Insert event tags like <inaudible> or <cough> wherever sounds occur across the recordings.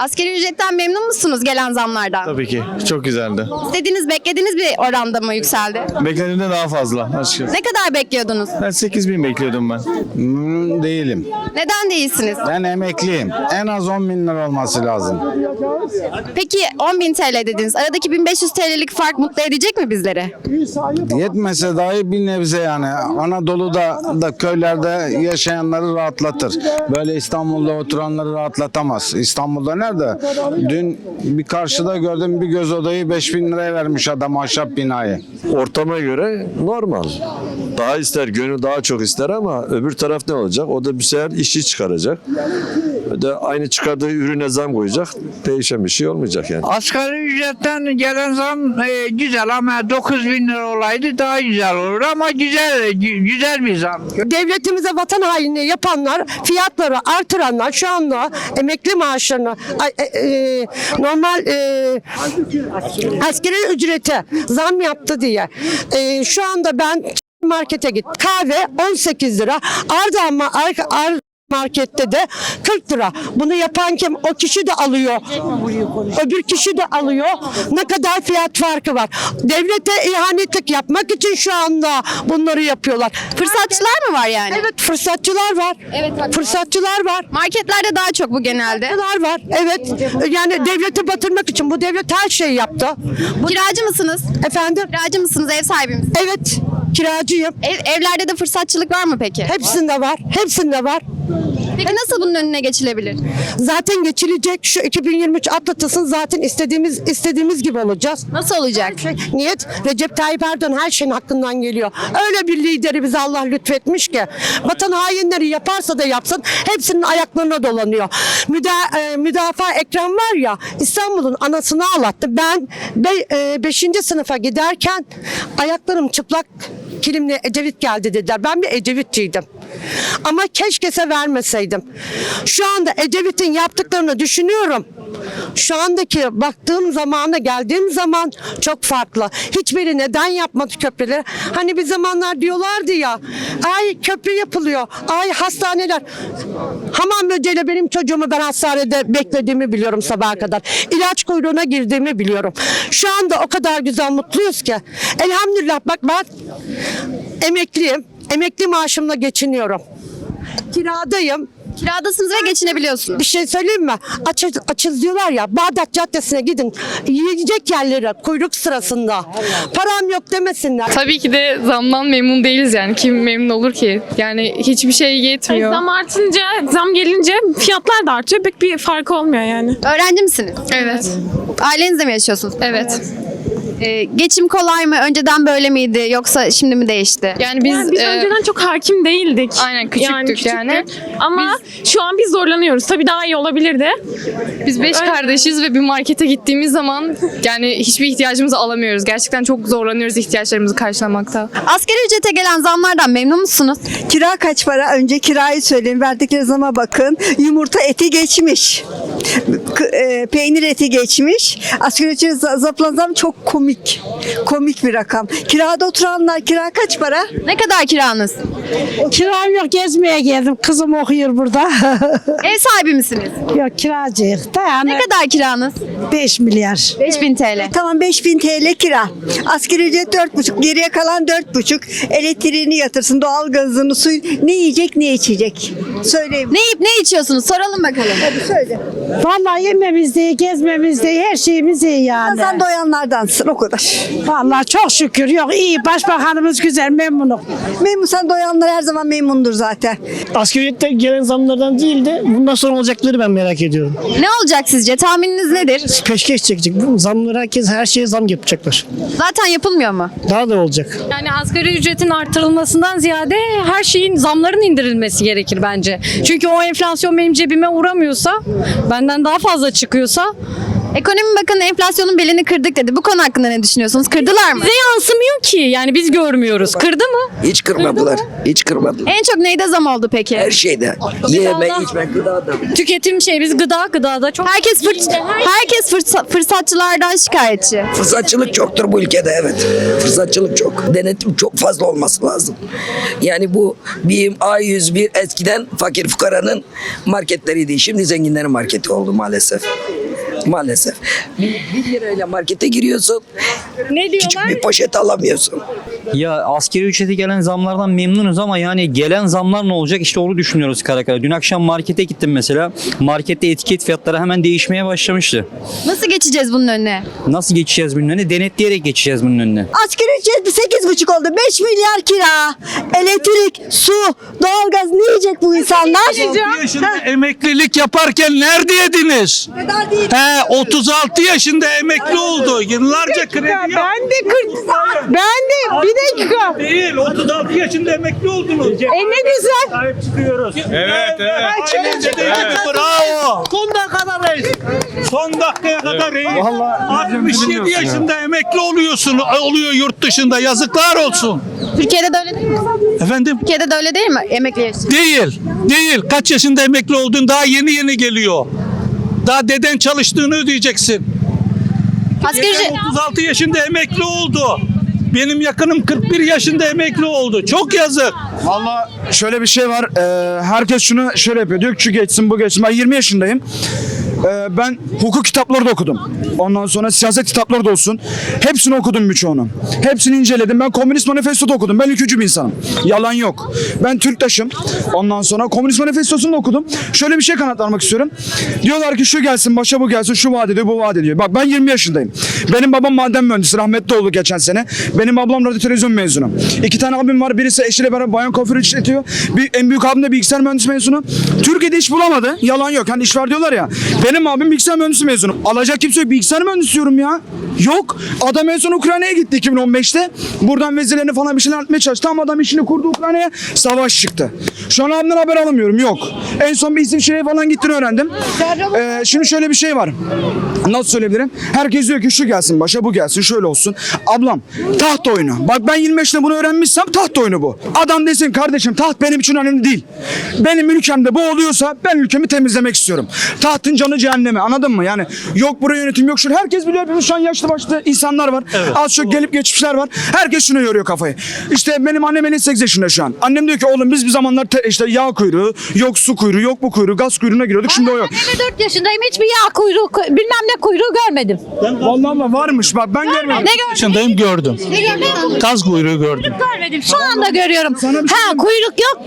Asgari ücretten memnun musunuz gelen zamlardan? Tabii ki. Çok güzeldi. İstediğiniz, beklediğiniz bir oranda mı yükseldi? Beklediğimden daha fazla açıkçası. Ne kadar bekliyordunuz? Ben 8 bin bekliyordum ben. Memnun değilim. Neden değilsiniz? Ben emekliyim. En az 10 bin lira olması lazım. Peki 10.000 TL dediniz. Aradaki 1500 TL'lik fark mutlu edecek mi bizleri? Yetmese dahi bir nebze yani Anadolu'da da köylerde yaşayanları rahatlatır. Böyle İstanbul'da oturanları rahatlatamaz. İstanbul'da nerede? Dün bir karşıda gördüm bir göz odayı 5 bin liraya vermiş adam ahşap binayı. ortama göre normal. Daha ister, gönül daha çok ister ama öbür taraf ne olacak? O da bir sefer işi çıkaracak. De aynı çıkardığı ürüne zam koyacak. Değişen bir şey olmayacak yani. Asgari ücretten gelen zam e, güzel ama 9 bin lira olaydı daha güzel olur ama güzel gü- güzel bir zam. devletimize vatan hainliği yapanlar, fiyatları artıranlar şu anda emekli maaşlarını e, e, normal e, askeri ücrete zam yaptı diye. E, şu anda ben markete git. Kahve 18 lira. Ardahan Ar- Ar- markette de 40 lira. Bunu yapan kim? O kişi de alıyor. Öbür kişi de alıyor. Ne kadar fiyat farkı var. Devlete ihanetlik yapmak için şu anda bunları yapıyorlar. Fırsatçılar mı var yani? Evet fırsatçılar var. Evet, bak- Fırsatçılar var. Marketlerde daha çok bu genelde. Fırsatçılar var. Evet. Yani devleti batırmak için bu devlet her şeyi yaptı. Bu, Kiracı mısınız? efendim? Kiracı mısınız, ev sahibi misiniz? Evet. Kiracıyım. Ev, evlerde de fırsatçılık var mı peki? Hepsinde var. Hepsinde var. Peki nasıl bunun önüne geçilebilir? Zaten geçilecek şu 2023 atlatılsın zaten istediğimiz istediğimiz gibi olacağız. Nasıl olacak? Şey, niyet Recep Tayyip Erdoğan her şeyin hakkından geliyor. Öyle bir lideri bize Allah lütfetmiş ki vatan hainleri yaparsa da yapsın hepsinin ayaklarına dolanıyor. Müda, e, müdafaa Ekrem var ya İstanbul'un anasını ağlattı. Ben 5. sınıfa giderken ayaklarım çıplak kilimle Ecevit geldi dediler. Ben bir Ecevitçiydim. Ama keşkese vermeseydim. Şu anda Ecevit'in yaptıklarını düşünüyorum. Şu andaki baktığım zamana geldiğim zaman çok farklı. Hiçbiri neden yapmadı köprüleri? Hani bir zamanlar diyorlardı ya, ay köprü yapılıyor, ay hastaneler. Hamam böceğiyle benim çocuğumu ben hastanede beklediğimi biliyorum sabaha kadar. İlaç kuyruğuna girdiğimi biliyorum. Şu anda o kadar güzel mutluyuz ki. Elhamdülillah bak ben emekliyim. Emekli maaşımla geçiniyorum. Kiradayım. Kiradasınız ve geçinebiliyorsunuz. Bir şey söyleyeyim mi? Açız, açız diyorlar ya Bağdat Caddesi'ne gidin. Yiyecek yerlere kuyruk sırasında. Param yok demesinler. Tabii ki de zamdan memnun değiliz yani. Kim memnun olur ki? Yani hiçbir şey yetmiyor. Zam artınca, zam gelince fiyatlar da artıyor. Pek bir farkı olmuyor yani. Öğrenci misiniz? Evet. Ailenizle mi yaşıyorsunuz? Evet. Ee, geçim kolay mı? Önceden böyle miydi? Yoksa şimdi mi değişti? Yani biz, Yani biz e, önceden çok hakim değildik. Aynen, küçüktük yani. Ama şu an biz zorlanıyoruz. Tabii daha iyi olabilirdi. biz beş kardeşiz ve bir markete gittiğimiz zaman yani hiçbir ihtiyacımızı alamıyoruz. Gerçekten çok zorlanıyoruz ihtiyaçlarımızı karşılamakta. Asgari ücrete gelen zamlardan memnun musunuz? Kira kaç para? Önce kirayı söyleyin. Verdikleri zama bakın. Yumurta eti geçmiş. K- e, peynir eti geçmiş. Asgari ücret za- zaplan zam çok komik. Komik bir rakam. Kirada oturanlar kira kaç para? Ne kadar kiranız? Kiram yok gezmeye geldim. Kızım okuyor burada. <laughs> Ev sahibi misiniz? yok kiracıyız da yani Ne kadar kiranız? 5 milyar. 5000 TL. Tamam 5000 TL kira. Asgari ücret 4,5. Geriye kalan 4,5. Elektriğini yatırsın, doğalgazını, suyu. Ne yiyecek, ne içecek? Söyleyeyim. Ne yiyip ne içiyorsunuz? Soralım bakalım. Söyle. Vallahi yememiz de yememiz de her şeyimiz iyi yani. Sen doyanlardansın o kadar. Vallahi çok şükür yok iyi başbakanımız güzel memnunum. Memnun sen doyanlar her zaman memnundur zaten. Asgari ücrette gelen zamlardan değil de bundan sonra olacakları ben merak ediyorum. Ne olacak sizce? Tahmininiz nedir? Peşkeş çekecek. Bu zamları herkes her şeye zam yapacaklar. Zaten yapılmıyor mu? Daha da olacak. Yani asgari ücretin artırılmasından ziyade her şeyin zamların indirilmesi gerekir bence. Çünkü o enflasyon benim cebime uğramıyorsa, benden daha fazla çıkıyorsa Ekonomi Bakanı enflasyonun belini kırdık dedi. Bu konu hakkında ne düşünüyorsunuz? Kırdılar mı? Bize yansımıyor ki. Yani biz görmüyoruz. Kırdı mı? Hiç kırmadılar. Hiç kırmadılar. En çok neyde zam oldu peki? Her şeyde. Yeme, içme, gıdada. Tüketim şey biz gıda gıdada çok Herkes fırs- herkes fırsa- fırsatçılardan şikayetçi. Fırsatçılık çoktur bu ülkede evet. Fırsatçılık çok. Denetim çok fazla olması lazım. Yani bu BİM A101 eskiden fakir fukaranın marketleriydi. Şimdi zenginlerin marketi oldu maalesef. Maalesef. Bir, bir lirayla markete giriyorsun. ne Küçük diyorlar? bir poşet alamıyorsun. Ya askeri ücrete gelen zamlardan memnunuz ama yani gelen zamlar ne olacak işte onu düşünüyoruz kara kara. Dün akşam markete gittim mesela. Markette etiket fiyatları hemen değişmeye başlamıştı. Nasıl geçeceğiz bunun önüne? Nasıl geçeceğiz bunun önüne? Denetleyerek geçeceğiz bunun önüne. Asgari ücret sekiz buçuk oldu. 5 milyar kira, elektrik, su, doğalgaz ne yiyecek bu insanlar? yaşında emeklilik yaparken neredeydiniz? Kadar değil. He 36 yaşında emekli oldu. Yıllarca kredi yaptı. Ben de 40, ben de bir dakika. Değil 36 yaşında emekli oldunuz. E ne güzel. Sahip çıkıyoruz. Evet evet. Bravo. Son dakikada reis. Son dakikaya kadar reis. 67 yaşında emekli oluyorsun oluyor yurt dışında yazıklar olsun. Türkiye'de de öyle değil mi? Efendim? Türkiye'de de öyle değil mi? Emekli yaşı. Değil. Değil. Kaç yaşında emekli oldun? Daha yeni yeni geliyor. Daha deden çalıştığını ödeyeceksin. Asgari ücret... Deden 36 yaşında emekli oldu. Benim yakınım 41 yaşında emekli oldu. Çok yazık. Valla şöyle bir şey var. Ee, herkes şunu şöyle yapıyor. Diyor ki şu geçsin bu geçsin. Ben 20 yaşındayım. Ee, ben hukuk kitapları da okudum. Ondan sonra siyaset kitapları da olsun. Hepsini okudum birçoğunu. Hepsini inceledim. Ben Komünist Manifesto da okudum. Ben ülkücü bir insanım. Yalan yok. Ben Türktaşım. Ondan sonra Komünist Manifestosu'nu da okudum. Şöyle bir şey kanıtlamak istiyorum. Diyorlar ki şu gelsin, başa bu gelsin, şu vaat ediyor, bu vaat ediyor. Bak ben 20 yaşındayım. Benim babam maden mühendisi, rahmetli oldu geçen sene. Benim ablam radyo televizyon mezunu. İki tane abim var. Birisi eşiyle beraber bayan kuaförü işletiyor. Bir, en büyük abim de bilgisayar mühendisi mezunu. Türkiye'de iş bulamadı. Yalan yok. Hani iş var diyorlar ya. Benim abim bilgisayar mühendisi mezunu. Alacak kimse yok. Bilgisayar mühendisi diyorum ya. Yok. Adam en son Ukrayna'ya gitti 2015'te. Buradan vezirlerini falan bir şeyler anlatmaya çalıştı ama adam işini kurdu Ukrayna'ya. Savaş çıktı. Şu an abimden haber alamıyorum. Yok. En son bir isim şeye falan gittiğini öğrendim. Ee, şimdi şöyle bir şey var. Nasıl söyleyebilirim? Herkes diyor ki şu gelsin başa bu gelsin şöyle olsun. Ablam taht oyunu. Bak ben 25'te bunu öğrenmişsem taht oyunu bu. Adam desin kardeşim taht benim için önemli değil. Benim ülkemde bu oluyorsa ben ülkemi temizlemek istiyorum. Tahtın canı cehenneme anladın mı? Yani yok buraya yönetim yok şu. Herkes biliyor hepimiz şu an yaşlı başlı insanlar var. Az çok gelip geçmişler var. Herkes şuna yoruyor kafayı. İşte benim annem 58 yaşında şu an. Annem diyor ki oğlum biz bir zamanlar te- işte yağ kuyruğu, yok su kuyruğu, yok bu kuyruğu, gaz kuyruğuna giriyorduk. Şimdi o yok. 54 yaşındayım. Hiçbir yağ kuyruğu bilmem ne kuyruğu görmedim. Vallahi varmış bak ben görmedim. Ne gördün? Yaşındayım gördüm. Ne gördün? Kaz kuyruğu gördüm. Görmedim. Şu anda görüyorum. şey Ha kuyruk yok.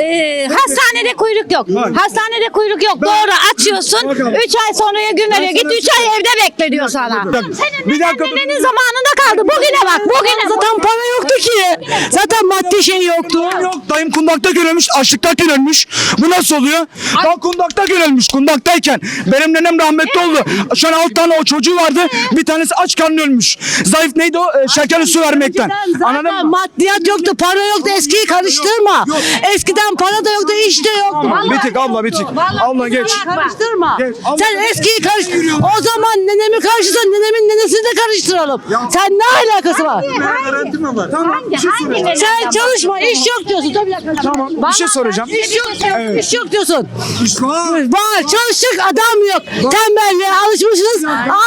Ee, hastanede kuyruk yok. Hastanede kuyruk yok. Doğru açıyorsun. 3 ay sonraya gün veriyor. Git 3 ay evde bekle diyor sana. Dakika. Senin Bir dakika annenin zamanında kaldı. Bugüne bak. Bugüne. Zaten para yoktu ki. Zaten maddi şey yoktu. Yok dayım kundakta ölmüş, açlıktan ölmüş. Bu nasıl oluyor? Daha kundakta ölmüş, kundaktayken. Benim nenem rahmetli oldu. Şu an alt tane o çocuğu vardı. Bir tanesi aç karnı ölmüş. Zayıf neydi o? Ee, şekerli su vermekten. Anladın Zaten mı? maddiyat yoktu, para yoktu. Eskiyi karıştırma. Eskiden para da yoktu, iş de yoktu. Bir tık abla bir tık. Abla geç. Karıştırma. Sen eskiyi karıştır. O zaman nenemi karıştırsan nenemin nenesini de karıştıralım. Sen ne alakası var? Tamam bir şey soracağım. Sen çalışma, iş yok diyorsun. Tabii dakika. Tamam bir şey soracağım. İş yok, diyorsun, iş yok diyorsun. İş var. Var, çalışacak adam yok. Tembelliğe alışmışsınız.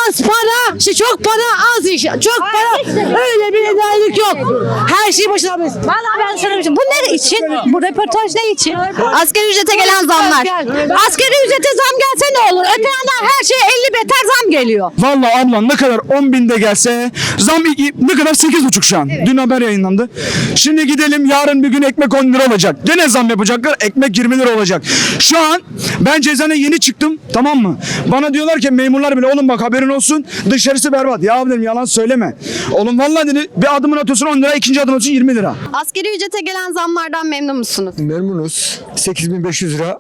Az para, işte çok para, az iş. Çok para, öyle bir enayilik yok. Her şey başına biz. Vallahi ben sana bir şey. Bu ne için? Bu röportaj ne için? Asgari ücrete gelen zamlar. Asgari ücrete zam gelse ne olur? Öte yandan her şeye 50 beter zam geliyor. Vallahi abla ne kadar 10 binde gelse zam iki- ne kadar 8,5 şu an. Dün haber yayınlandı. Şimdi gidelim yarın bir gün ekmek 10 lira olacak. Gene zam yapacaklar ekmek 20 lira olacak. Şu an ben cezane yeni çıktım tamam mı? Bana diyorlar ki memurlar bile oğlum bak haberin olsun dışarısı berbat. Ya abi dedim yalan söyleme. Oğlum vallahi dedi bir adımını atıyorsun 10 lira ikinci adım atıyorsun 20 lira. Asgari ücrete gelen zamlardan memnun musunuz? Memnunuz. 8500 lira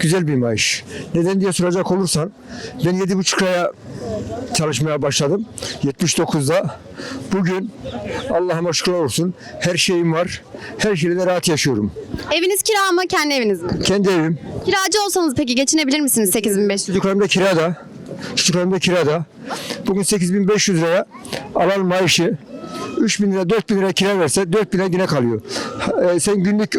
güzel bir maaş. Neden diye soracak olursan ben 7,5 liraya çalışmaya başladım. 79'da. Bugün Allah'ıma şükürler olsun her şeyim var. Her şeyle rahat yaşıyorum. Eviniz kira mı kendi eviniz mi? Kendi evim. Kiracı olsanız peki geçinebilir misiniz 8500? Çocuklarım da kirada. çocuklarım da kirada. Bugün 8500 liraya alan maaşı 3000 lira 4000 lira kira verse 4000 lira yine kalıyor. E, sen günlük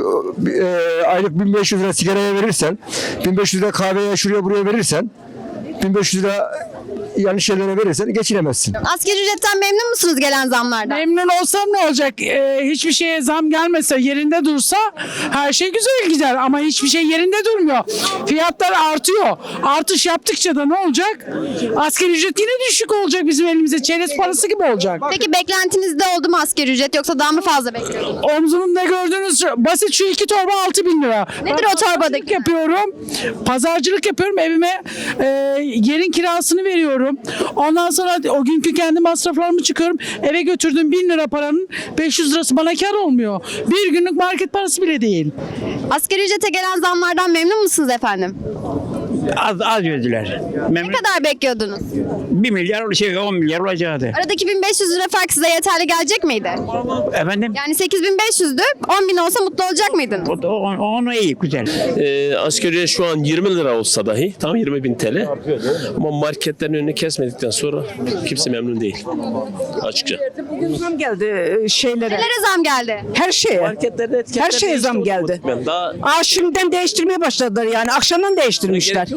e, aylık 1500 lira sigaraya verirsen 1500 lira kahveye şuraya buraya verirsen 1500 lira yanlış yerlere verirsen geçinemezsin. Asgari ücretten memnun musunuz gelen zamlardan? Memnun olsam ne olacak? Ee, hiçbir şeye zam gelmese, yerinde dursa her şey güzel gider. Ama hiçbir şey yerinde durmuyor. Fiyatlar artıyor. Artış yaptıkça da ne olacak? Asgari ücret yine düşük olacak bizim elimize. Çerez parası gibi olacak. Peki beklentinizde oldu mu asgari ücret yoksa daha mı fazla bekliyordunuz? Omzumda gördüğünüz şu- basit şu iki torba 6 bin lira. Nedir o torbadaki? Pazarcılık yapıyorum. Pazarcılık yapıyorum. Evime e, yerin kirasını veriyorum. Ondan sonra o günkü kendi masraflarımı çıkıyorum. Eve götürdüğüm 1000 lira paranın 500 lirası bana kar olmuyor. Bir günlük market parası bile değil. Asgari ücrete gelen zamlardan memnun musunuz efendim? Az, az verdiler. Ne kadar bekliyordunuz? 1 milyar şey 10 milyar olacaktı. Aradaki 1500 lira fark size yeterli gelecek miydi? Efendim? Yani 8500'dü. 10 bin olsa mutlu olacak mıydınız? Onu iyi güzel. Ee, asgari şu an 20 lira olsa dahi tam 20 bin TL ama marketlerin önünü kesmedikten sonra kimse memnun değil açıkça. Zam geldi şeylere. Nelere zam geldi? Her şeye. Her şeye zam geldi. Ben daha Aa şimdiden değiştirmeye başladılar yani. Akşamdan değiştirmişler.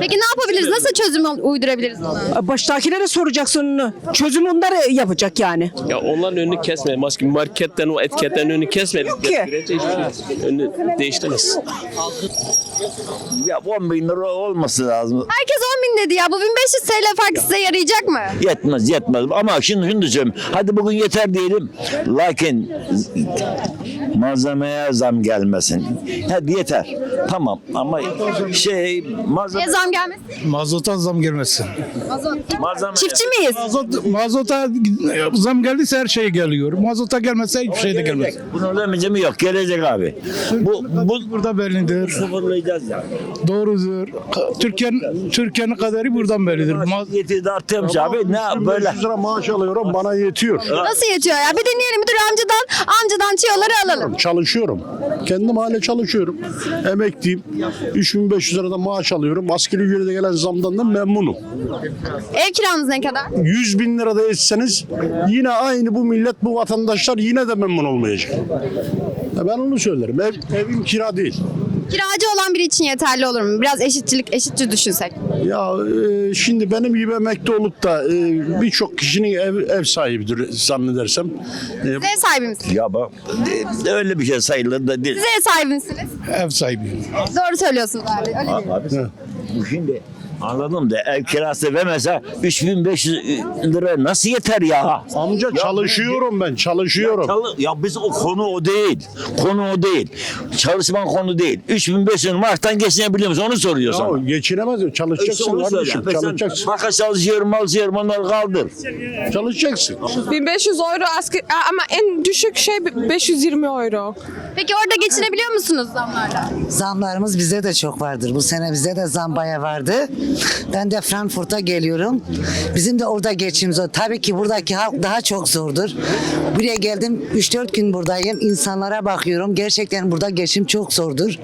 Peki ne yapabiliriz? Nasıl çözüm uydurabiliriz buna? Baştakilere soracaksın onu. Çözüm onları yapacak yani. ya onların önünü kesme. Maske marketten o etiketlerin önünü ki. sürece hiçbir şey önünü değiştiremez. Ya 10 bin lira olması lazım. Herkes 10 bin dedi ya. Bu 1500 TL fark size yarayacak mı? Yetmez yetmez ama şimdi şunu diyeceğim. Hadi bugün yeter diyelim. Lakin malzemeye zam gelmesin. Hadi yeter. Tamam ama şey malzeme, Niye zam gelmesin? Mazota zam gelmesin. malzeme Çiftçi miyiz? Mazot, mazota zam geldiyse her şey geliyor. Mazota gelmezse hiçbir şey de gelmez. bunun demeyeceğim yok. Gelecek abi. Bu, bu Burada bellidir. Sıfırlayacağız ya. Doğrudur. Türkiye'nin Türkiye'nin kaderi buradan bellidir. Yetiyi de artıyormuş abi. Ne böyle? lira maaş alıyorum bana yetiyor. Nasıl yetiyor ya? Bir dinleyelim. Müdür amcadan, amcadan tüyoları alalım. Çalışıyorum. Kendim hala çalışıyorum. Emekliyim. 3500 lirada maaş alıyorum. Askeri ücrete gelen zamdan da memnunum. Ev kiranız ne kadar? 100 bin lirada etseniz yine aynı bu millet, bu vatandaşlar yine de memnun olmayacak. Ya ben onu söylerim. Ev, evim kira değil. Kiracı olan biri için yeterli olur mu? Biraz eşitçilik, eşitçi düşünsek. Ya e, şimdi benim gibi emekli olup da e, birçok kişinin ev, ev sahibidir zannedersem. E, Siz ev sahibi misiniz? Ya bak e, öyle bir şey sayılır da değil. Siz ev sahibi misiniz? Ev sahibi. Doğru söylüyorsunuz abi. Öyle değil. Bu şimdi anladım da ev kirası vermese 3500 lira nasıl yeter ya? amca çalışıyorum ben, çalışıyorum. Çalı- Ya biz o konu o değil. Konu o değil. Çalışman konu değil. 3500 maaştan geçinebiliyor musun? Onu soruyor Ya sana. geçinemez. Çalışacaksın onu söyle. kardeşim. Sen Çalışacaksın. Maka çalışıyorum, çalışıyorum onları kaldır. Çalışacaksın. 1500 euro asker ama en düşük şey 520 euro. Peki orada geçinebiliyor musunuz zamlarla? Zamlarımız bize de çok vardır. Bu sene bize de zam baya vardı. Ben de Frankfurt'a geliyorum. Bizim de orada geçim zor. Tabii ki buradaki halk daha çok zordur. Buraya geldim 3-4 gün buradayım. İnsanlara bakıyorum. Gerçekten burada geçim çok zordur.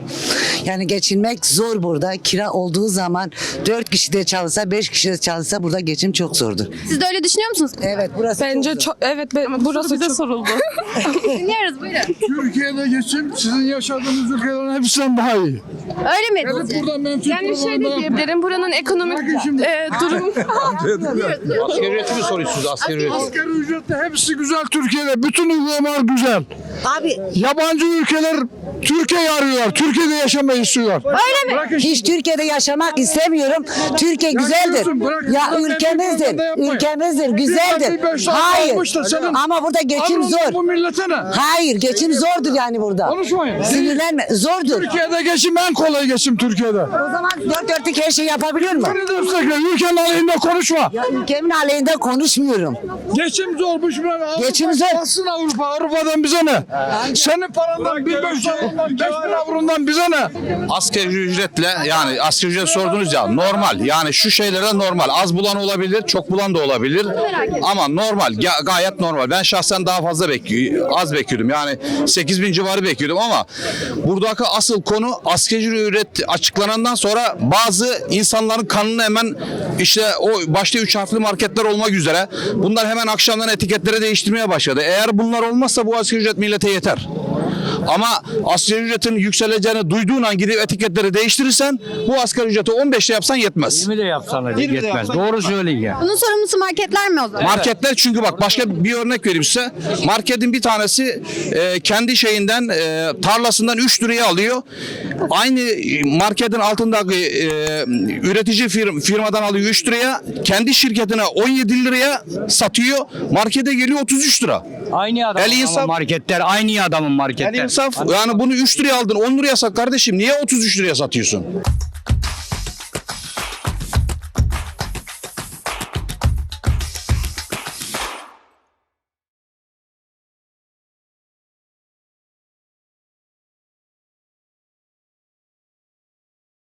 Yani geçinmek zor burada. Kira olduğu zaman 4 kişi de çalışsa 5 kişi de çalışsa burada geçim çok zordur. Siz de öyle düşünüyor musunuz? Evet burası Bence çok zor. çok evet burası bize soruldu. <laughs> Dinliyoruz buyurun. Türkiye'de geçim sizin yaşadığınız ülkelerin hepsinden daha iyi. Öyle mi? Buradan ben Yani şey de diyebilirim buranın ekonomik e, durum <laughs> Asgari ücreti mi soruyorsunuz asgari ücreti? Asgari ücrette hepsi güzel Türkiye'de. Bütün uygulamalar güzel. Abi Yabancı ülkeler Türkiye'yi arıyorlar. Türkiye'de yaşamayı istiyorlar. Öyle mi? Bırakın Hiç Türkiye'de yaşamak istemiyorum. Türkiye güzeldir. diyorsun, bırak. Ya Sen ülkemizdir. yapmayın. Ülkemizdir, Bir güzeldir. beş Hayır. senin Ama burada geçim zor. Bu millete ne? Hayır, geçim zordur yani burada. Konuşmayın. Sinirlenme. Zordur. Türkiye'de geçim en kolay geçim Türkiye'de. O zaman dört dörtlük her şeyi mu? Ne diyorsun? Ülkenin aleyhinde konuşma. Ya ülkemin aleyhinde konuşmuyorum. Geçim zormuş. Avrupa, Geçim zor. Bassın Avrupa. Avrupa'dan bize ne? Senin parandan 1500 avrondan 5000 avrondan bize ne? Asgari ücretle yani asgari ücret sordunuz ya normal yani şu şeylere normal az bulan olabilir çok bulan da olabilir ama normal ga- gayet normal ben şahsen daha fazla bekliyorum az bekliyordum yani 8 bin civarı bekliyordum ama buradaki asıl konu asgari ücret açıklanandan sonra bazı insanlar bunların kanını hemen işte o başta üç harfli marketler olmak üzere bunlar hemen akşamdan etiketleri değiştirmeye başladı. Eğer bunlar olmazsa bu asgari ücret millete yeter. Ama asgari ücretin yükseleceğini duyduğun an gidip etiketleri değiştirirsen bu asgari ücreti 15'te yapsan yetmez. 20 de yapsan Yirmi de yetmez. yapsan Doğru yetmez. ya. Bunun sorumlusu marketler mi o zaman? Marketler çünkü bak başka bir örnek vereyim size. Marketin bir tanesi e, kendi şeyinden e, tarlasından 3 liraya alıyor. Aynı marketin altındaki e, üretici firm, firmadan alıyor 3 liraya. Kendi şirketine 17 liraya satıyor. Markete geliyor 33 lira. Aynı adamın El insaf. marketler. Aynı adamın marketler. İnsaf yani bunu 3 liraya aldın 10 liraya sat kardeşim. Niye 33 liraya satıyorsun?